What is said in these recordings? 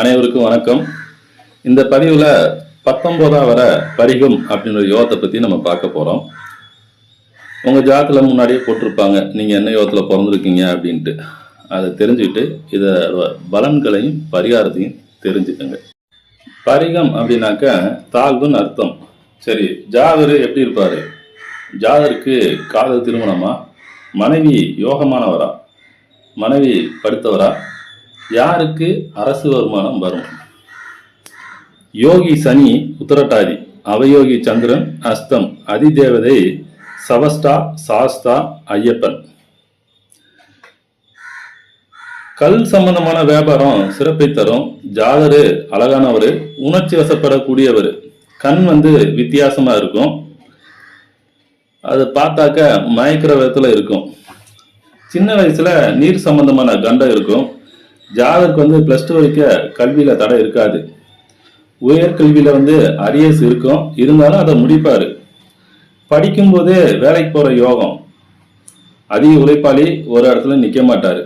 அனைவருக்கும் வணக்கம். இந்த பதிவில் பத்தொம்போதா வர பரிகம் அப்படின்ற யோகத்தை பற்றி நம்ம பார்க்க போகிறோம் உங்கள் ஜாதத்தில் முன்னாடியே போட்டிருப்பாங்க. நீங்கள் என்ன யோகத்தில் பிறந்திருக்கீங்க அப்படின்ட்டு. அதை தெரிஞ்சுக்கிட்டு இதை பலன்களையும் பரிகாரத்தையும் தெரிஞ்சுக்கோங்க. பரிகம் அப்படின்னாக்க தாழ்வுன்னு அர்த்தம். சரி ஜாதர் எப்படி இருப்பார்? ஜாதருக்கு காதல் திருமணமா? மனைவி யோகமானவரா? மனைவி படுத்தவரா? யாருக்கு அரசு வருமானம் வரும்? யோகி சனி உத்தரட்டாதி. அவயோகி சந்திரன் அஸ்தம். அதிதேவதை சவஸ்டா சாஸ்தா ஐயப்பன். கல் சம்பந்தமான வியாபாரம் சிறப்பை தரும். ஜாதரு அழகானவர் உணர்ச்சி வசப்படக்கூடியவர். கண் வந்து வித்தியாசமா இருக்கும். அது பார்த்தாக்க மயக்கிற விதத்துல இருக்கும். சின்ன வயசுல நீர் சம்பந்தமான கண்டம் இருக்கும். ஜாதருக்கு வந்து பிளஸ் டூ வரைக்கும் கல்வியில் தடை இருக்காது. உயர்கல்வியில் வந்து அரியர்ஸ் இருக்கும். இருந்தாலும் அதை முடிப்பார். படிக்கும்போதே வேலைக்கு போகிற யோகம். அதிக உழைப்பாளி ஒரு இடத்துல நிற்க மாட்டார்.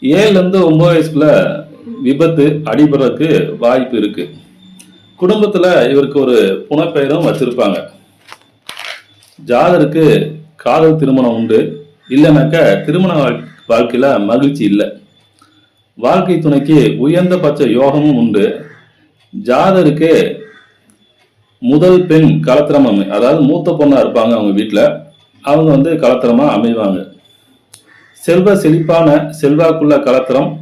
ஏழுலேருந்து இருந்து வயசுக்குள்ள விபத்து அடிபடுறதுக்கு வாய்ப்பு இருக்குது குடும்பத்தில் இவருக்கு ஒரு புனப்பெயரும் வச்சுருப்பாங்க. ஜாதருக்கு காதல் திருமணம் உண்டு. இல்லைனாக்கா திருமண வாழ்க்கையில் மகிழ்ச்சி இல்லை. வாழ்க்கை துணைக்கு உயர்ந்த பட்ச யோகமும் உண்டு. ஜாதருக்கு முதல் பெண் கலத்திரம் அமை அதாவது மூத்த பொண்ணா இருப்பாங்க அவங்க வீட்டில் அவங்க வந்து கலத்திரமா அமைவாங்க. செல்வ செழிப்பான செல்வாக்குள்ள கலத்திரம்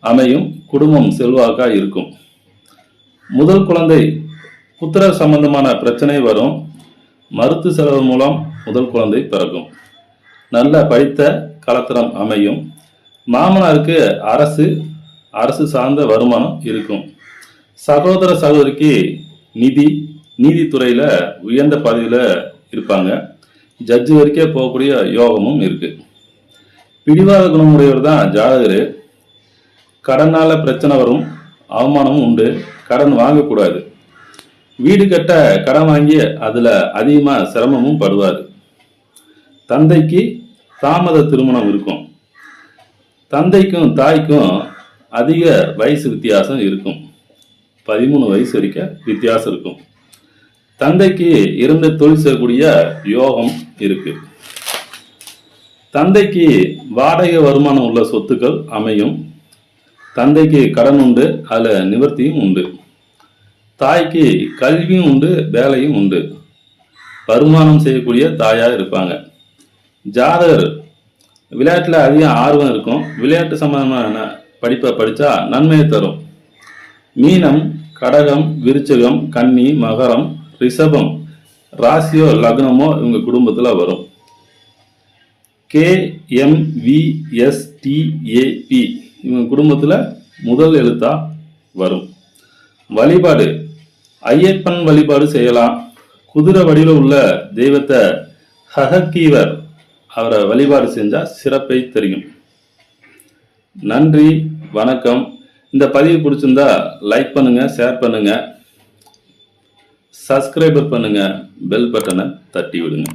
அமையும். குடும்பம் செல்வாக்கா இருக்கும். முதல் குழந்தை புத்திர சம்பந்தமான பிரச்சனை வரும். மருத்து செலவு மூலம் முதல் குழந்தை பிறக்கும். நல்ல படித்த கலத்திரம் அமையும். மாமனாருக்கு அரசு அரசு சார்ந்த வருமானம் இருக்கும். சகோதர சகோதரிக்கு நிதி நீதித்துறையில் உயர்ந்த பதவியில் இருப்பாங்க. ஜட்ஜு வரைக்கே போகக்கூடிய யோகமும் இருக்கு. பிடிவாத குணமுடையவர் தான் ஜாதகர். கடனால் பிரச்சனை வரும் அவமானமும் உண்டு. கடன் வாங்கக்கூடாது. வீடு கட்ட கடன் வாங்கி அதில் அதிகமாக சிரமமும் படுவார் தந்தைக்கு தாமத திருமணம் இருக்கும். தந்தைக்கும் தாய்க்கும் அதிக வயசு வித்தியாசம் இருக்கும். பதிமூணு வயசு வரைக்கும் வித்தியாசம் இருக்கும். தந்தைக்கு இருந்து தொழில் செய்யக்கூடிய யோகம் இருக்கு. தந்தைக்கு வாடகை வருமானம் உள்ள சொத்துக்கள் அமையும். தந்தைக்கு கடன் உண்டு அதில் நிவர்த்தியும் உண்டு. தாய்க்கு கல்வியும் உண்டு வேலையும் உண்டு. வருமானம் செய்யக்கூடிய தாயாக இருப்பாங்க. ஜாதகர் விளையாட்டில் அதிகம் ஆர்வம் இருக்கும். விளையாட்டு சம்பந்தமான படிப்பை படித்தா நன்மையை தரும். மீனம் கடகம் விருச்சகம் கன்னி மகரம் ரிஷபம் ராசியோ லக்னமோ இவங்க குடும்பத்தில் வரும். கே இவங்க குடும்பத்தில் முதல் எழுத்தா வரும். வழிபாடு. ஐயப்பன் வழிபாடு செய்யலாம். குதிரை வடிவில் உள்ள தெய்வத்தை ஹகக்கீவர் அவரை வழிபாடு செஞ்சால் சிறப்பை தெரியும். நன்றி வணக்கம். இந்த பதிவு பிடிச்சிருந்தா லைக் பண்ணுங்க ஷேர் பண்ணுங்க. சப்ஸ்கிரைபர் பண்ணுங்க. பெல் பட்டனை தட்டி விடுங்க.